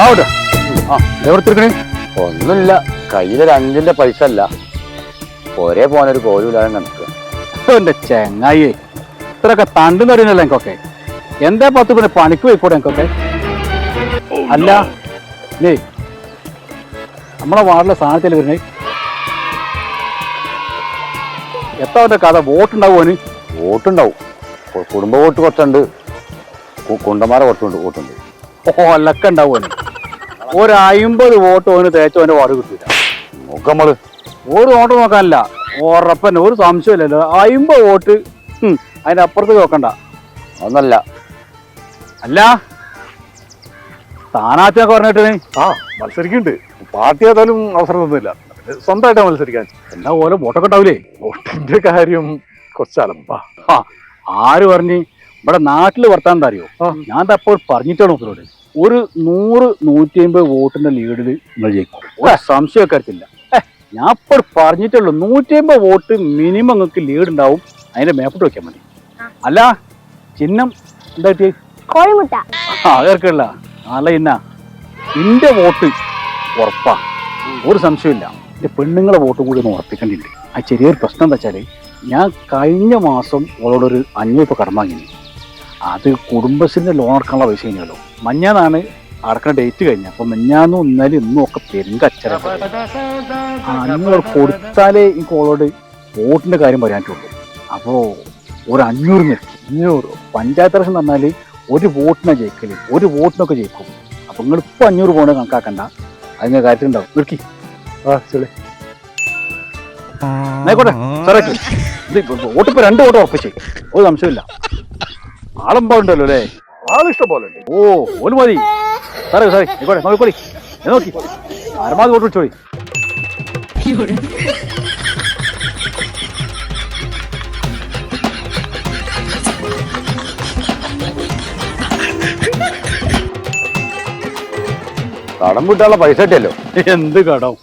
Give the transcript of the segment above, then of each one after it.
ആ എവിടെത്തിരിക്കണേ ഒന്നുമില്ല. കയ്യിലൊരു അഞ്ചിന്റെ പൈസ അല്ല ഒരേ പോനൊരു കോലുമില്ലാതെ നമുക്ക് എന്റെ ചെങ്ങായി. ഇത്രയൊക്കെ തണ്ടെന്ന് പറയുന്നല്ലോ എനിക്കൊക്കെ? എന്താ പത്ത് പിന്നെ പണിക്ക് പോയിക്കൂടെ എനിക്കൊക്കെ? അല്ല നീ നമ്മളെ വാർഡിലെ സാധനത്തിൽ വരുന്നേ? എത്ര കഥ വോട്ടുണ്ടാവുമോന് വോട്ടുണ്ടാവും. കുടുംബ വോട്ട് കുറച്ചുണ്ട്. കുണ്ടന്മാരെ കുറച്ചുണ്ട്. വോട്ടുണ്ട്. ഓ അല്ലൊക്കെ ഉണ്ടാവുമോന് ഒരു അയിമ്പത് വോട്ട് ഓന് തേച്ച് ഓന്റെ വാർഡ് കിട്ടില്ല നോക്കമ്മൾ ഒരു വോട്ട് നോക്കാനല്ല. ഉറപ്പന്നെ ഒരു സംശയമില്ലല്ലോ. അയിമ്പത് വോട്ട് അതിന്റെ അപ്പുറത്ത് നോക്കണ്ട. ഒന്നല്ല അല്ല. സ്ഥാനാർത്ഥിയൊക്കെ പറഞ്ഞിട്ടേ ആ മത്സരിക്കുന്നുണ്ട്. പാർട്ടി ഏതായാലും അവസരം തന്നില്ല. സ്വന്തമായിട്ട് മത്സരിക്കാൻ. എന്നാ ഓരോ വോട്ടൊക്കെ ഉണ്ടാവില്ലേ വോട്ടിന്റെ കാര്യം കൊച്ചാലും ആ ആര് പറഞ്ഞ്? ഇവിടെ നാട്ടിൽ വർത്താൻ അറിയോ? ഞാൻ അപ്പോൾ പറഞ്ഞിട്ടാണ് നോക്കിനോട് ഒരു നൂറ് നൂറ്റി അമ്പത് വോട്ടിന്റെ ലീഡിൽ നിങ്ങൾ ജയിക്കും. ഒരു ഞാൻ ഇപ്പോൾ പറഞ്ഞിട്ടുള്ളൂ നൂറ്റി അമ്പത് വോട്ട് മിനിമം നിങ്ങൾക്ക് ലീഡ് ഉണ്ടാവും അതിന്റെ മേപ്പോട്ട് വെക്കാൻ മതി. അല്ല ചിഹ്നം എന്താ കോഴിമുട്ട ആ അതൊക്കെയുള്ള അല്ല ഇന്ന എന്റെ വോട്ട് ഉറപ്പാ. ഒരു സംശയമില്ല. എന്റെ പെണ്ണുങ്ങളെ വോട്ടും കൂടി ഒന്ന് ഉറപ്പിക്കേണ്ടിണ്ട് ആ ചെറിയൊരു പ്രശ്നം എന്താ വെച്ചാൽ ഞാൻ കഴിഞ്ഞ മാസം അവളോടൊരു അഞ്ഞൂറ് കടം വാങ്ങി അത് കുടുംബശ്രീന്റെ ലോൺ അടക്കാനുള്ള പൈസ കഴിഞ്ഞല്ലോ മഞ്ഞാന്നാണ് അടക്കുന്ന ഡേറ്റ് കഴിഞ്ഞ. അപ്പൊ മഞ്ഞാന്നും ഇന്നലെ ഇന്നും ഒക്കെ പെരുങ്കച്ചറ അഞ്ഞൂറ് കൊടുത്താലേ ഈ കോളോട് വോട്ടിന്റെ കാര്യം പറയാനായിട്ടുള്ളൂ. അപ്പോ ഒരു അഞ്ഞൂറ് നിർത്തി അഞ്ഞൂറ് പഞ്ചായത്ത് ഇലക്ഷൻ തന്നാൽ ഒരു വോട്ടിനെ ജയിക്കൽ. ഒരു വോട്ടിനൊക്കെ ജയിക്കും. അപ്പൊ നിങ്ങൾ ഇപ്പൊ അഞ്ഞൂറ് പോണ കണക്കാക്കണ്ട. അതിന് കാര്യത്തിലുണ്ടാവും. നിർക്കി. ആ ചെളി ആയിക്കോട്ടെ സാറേ ഇത് വോട്ട് ഇപ്പൊ രണ്ട് വോട്ട് ഉറപ്പിച്ചേ. ഒരു സംശയമില്ല ആളെമ്പാടുണ്ടല്ലോ അല്ലേ? ആളിഷ്ടം പോലെ ഓ ഒരു മതി. സാറേ സാറേ ആയിക്കോട്ടെ നോക്കിക്കോളി നോക്കി. പരമാവധി വോട്ട് വിളിച്ചോളി. കടം വിട്ടാളെ പൈസ കിട്ടിയല്ലോ. എന്ത് കടം?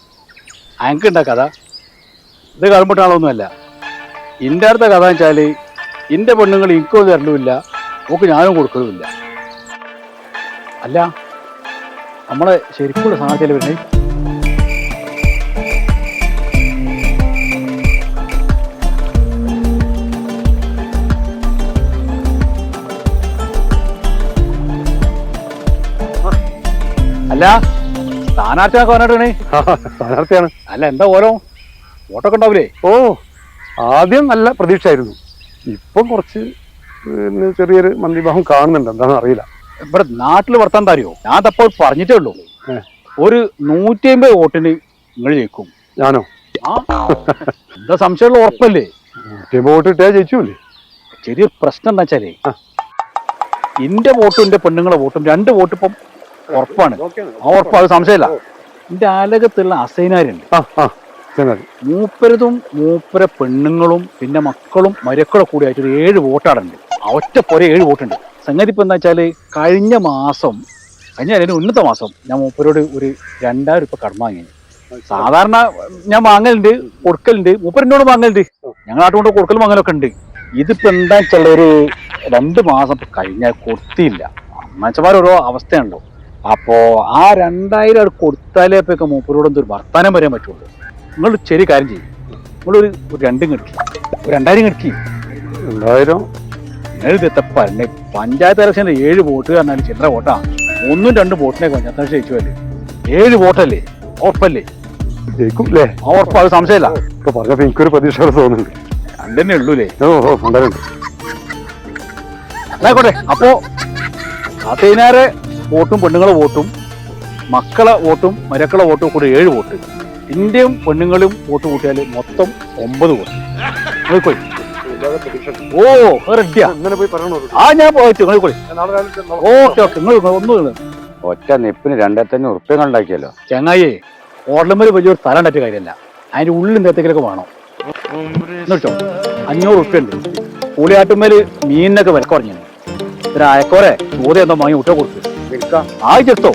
അയക്കുണ്ട കഥ? ഇത് കടം വിട്ടാളൊന്നുമല്ല ഇന്റെ അടുത്ത കഥ വെച്ചാൽ ഇന്റെ പെണ്ണുങ്ങൾ ഇൻകോ തരലുമില്ല ഓക്ക് ഞാനും കൊടുക്കലുമില്ല. അല്ല നമ്മളെ ശരിക്കും സാധ്യത വരുന്നേ. അല്ല സ്ഥാനാർത്ഥിയാക്കാൻ സ്ഥാനാർത്ഥിയാണ്. അല്ല എന്താ ഓരോ വോട്ടൊക്കെ ഉണ്ടാവില്ലേ ഓ ആദ്യം നല്ല പ്രതീക്ഷയായിരുന്നു. ഇപ്പം കുറച്ച് ചെറിയൊരു മന്ദിഭാവം കാണുന്നുണ്ട്. എന്താണെന്ന് അറിയില്ല. ഇവിടെ നാട്ടിൽ വർത്താൻ തരുമോ ഞാൻ അതപ്പോൾ പറഞ്ഞിട്ടേ ഉള്ളൂ. ഒരു നൂറ്റി അമ്പത് വോട്ടിന് നിങ്ങൾ ജയിക്കും. ഞാനോ? ആ. എന്താ സംശയമുള്ള ഉറപ്പല്ലേ? വോട്ട് ഇട്ടേ ജയിച്ചൂല്ലേ ചെറിയ പ്രശ്നം എന്താ വെച്ചാലേ എന്റെ വോട്ടും എന്റെ പെണ്ണുങ്ങളെ വോട്ടും രണ്ട് വോട്ട് ഇപ്പം ഉറപ്പാണ്. ആ ഉറപ്പ് അത് സംശയമില്ല. എന്റെ ആലകത്തുള്ള അസൈനാരുണ്ട്. മൂപ്പരതും മൂപ്പര പെണ്ണുങ്ങളും പിന്നെ മക്കളും മരക്കളും കൂടി ആയിട്ട് ഒരു ഏഴ് വോട്ടാടുണ്ട് ഒറ്റ പോരെ ഏഴ് വോട്ടുണ്ട്. സംഗതി ഇപ്പം എന്താ വെച്ചാൽ കഴിഞ്ഞ മാസം കഴിഞ്ഞ അതിന് ഉന്നത മാസം ഞാൻ മൂപ്പരോട് ഒരു രണ്ടായിരം രൂപ കടം വാങ്ങി. സാധാരണ ഞാൻ വാങ്ങലുണ്ട് കൊടുക്കലുണ്ട്. മൂപ്പരെന്നോട് വാങ്ങലുണ്ട്. ഞങ്ങൾ നാട്ടുകൊണ്ട് കൊടുക്കലും വാങ്ങലൊക്കെ ഉണ്ട്. ഇതിപ്പോ എന്താ വെച്ചാൽ ഒരു രണ്ട് മാസം ഇപ്പൊ കഴിഞ്ഞാൽ കൊടുത്തില്ല. അമ്മച്ചമാർ ഓരോ അവസ്ഥയുണ്ടോ അപ്പോ ആ രണ്ടായിരം അവിടെ കൊടുത്താലേ ഇപ്പൊ മൂപ്പരോട് എന്തൊരു വർത്താനം വരാൻ പറ്റുള്ളൂ. നിങ്ങൾ ചെറിയ കാര്യം ചെയ്യും. നിങ്ങളൊരു രണ്ടും കിടക്കി രണ്ടായിരം കിടക്കി എന്തായാലും നിങ്ങൾ ഇതെത്ത പഞ്ചായത്ത് ഇലക്ഷന്റെ ഏഴ് വോട്ട് പറഞ്ഞാൽ ചില്ലറ വോട്ടാ. ഒന്നും രണ്ടും വോട്ടിനെ പഞ്ചായത്ത് ഇലക്ഷൻ ജയിച്ചു അല്ലേ? ഏഴ് വോട്ടല്ലേ? ഉറപ്പല്ലേ? ജയിക്കും അല്ലേ ആ ഉറപ്പ് അത് സംശയമില്ല ഇപ്പൊ പറഞ്ഞപ്പോ എനിക്കൊരു പ്രതീക്ഷ തോന്നുന്നുണ്ട്. രണ്ടെന്നെ ഉള്ളൂലേ? ഓ ഉണ്ടാകുന്നുണ്ട് ആയിക്കോട്ടെ അപ്പോ പതിനാറ് വോട്ടും പെണ്ണുങ്ങളെ വോട്ടും മക്കളെ വോട്ടും മരക്കളെ വോട്ടും കൂടി ഏഴ് വോട്ട്. ഇന്ത്യയും പെണ്ണുങ്ങളും വോട്ട് കൂട്ടിയാൽ മൊത്തം ഒമ്പത് വോട്ട്. നോക്കിക്കോളി ഓ റെഡിയാ ഇന്നലെ പോയി പറയണോ ആ ഞാൻ പോയിട്ട് നാളെ ഓക്കെ ഓക്കെ നിങ്ങൾ ഒന്നും ഒറ്റ നിപ്പിന് രണ്ടായിരത്തഞ്ഞൂറ് ഉറുപ്പ്യ ഉണ്ടാക്കിയല്ലോ. ചങ്ങായി ഓർലമ്പര് വലിയൊരു സ്ഥലം ഉണ്ടായിട്ട് കാര്യമല്ല. അതിന്റെ ഉള്ളിൽ എന്തെങ്കിലുമൊക്കെ വേണം. എന്നിട്ടോ അഞ്ഞൂറ് ഉറുപ്പ്യ ഉണ്ട്. കൂലിയാട്ടുമ്മേൽ മീനിനൊക്കെ വില കുറഞ്ഞു ഒരു അയക്കോരെ ചോദ്യം എന്തോ വാങ്ങി മുട്ട കൊടുത്തു ആ ചെത്തോ